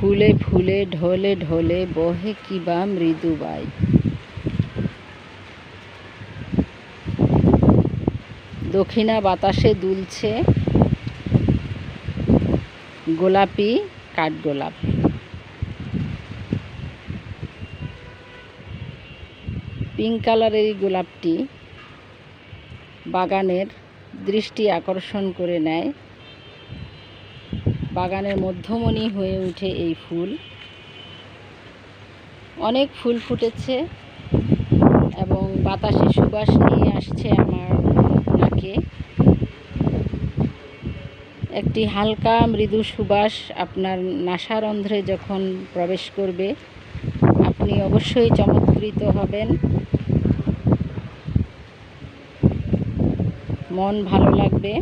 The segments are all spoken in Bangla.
ফুলে ফুলে ঢলে ঢলে বহে কিবা মৃদু বাই। দক্ষিণা বাতাসে দুলছে গোলাপি কাঠগোলাপ। পিঙ্ক কালারের এই গোলাপটি বাগানের দৃষ্টি আকর্ষণ করে নেয়। বাগানের মধ্যমণি হয়ে উঠে এই ফুল। অনেক ফুল ফুটেছে এবং বাতাসে সুবাস নিয়ে আসছে আমার নাকে। একটি হালকা মৃদু সুবাস আপনার নাসারন্ধ্রে যখন প্রবেশ করবে, আপনি অবশ্যই চমৎকৃত হবেন। মন ভালো লাগবে।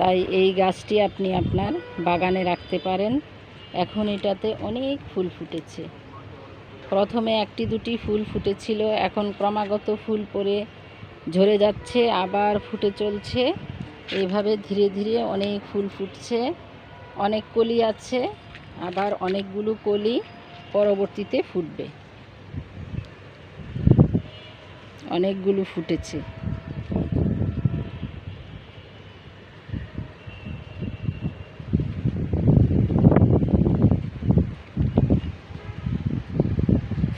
তাই এই গাছটি আপনি আপনার বাগানে রাখতে পারেন। এখন এটাতে অনেক ফুল ফুটেছে। প্রথমে একটি দুটি ফুল ফুটেছিল, এখন ক্রমাগত ফুল পরে ঝরে যাচ্ছে, আবার ফুটে চলছে। এইভাবে ধীরে ধীরে অনেক ফুল ফুটছে, অনেক কলি আছে, আবার অনেকগুলো কলি পরবর্তীতে ফুটবে। অনেকগুলো ফুটেছে।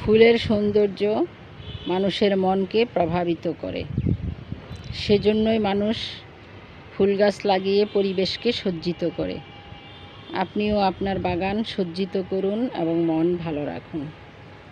ফুলের সৌন্দর্য মানুষের মনকে প্রভাবিত করে। সেজন্যই মানুষ ফুল গাছ লাগিয়ে পরিবেশকে সজ্জিত করে। আপনিও আপনার বাগান সজ্জিত করুন এবং মন ভালো রাখুন।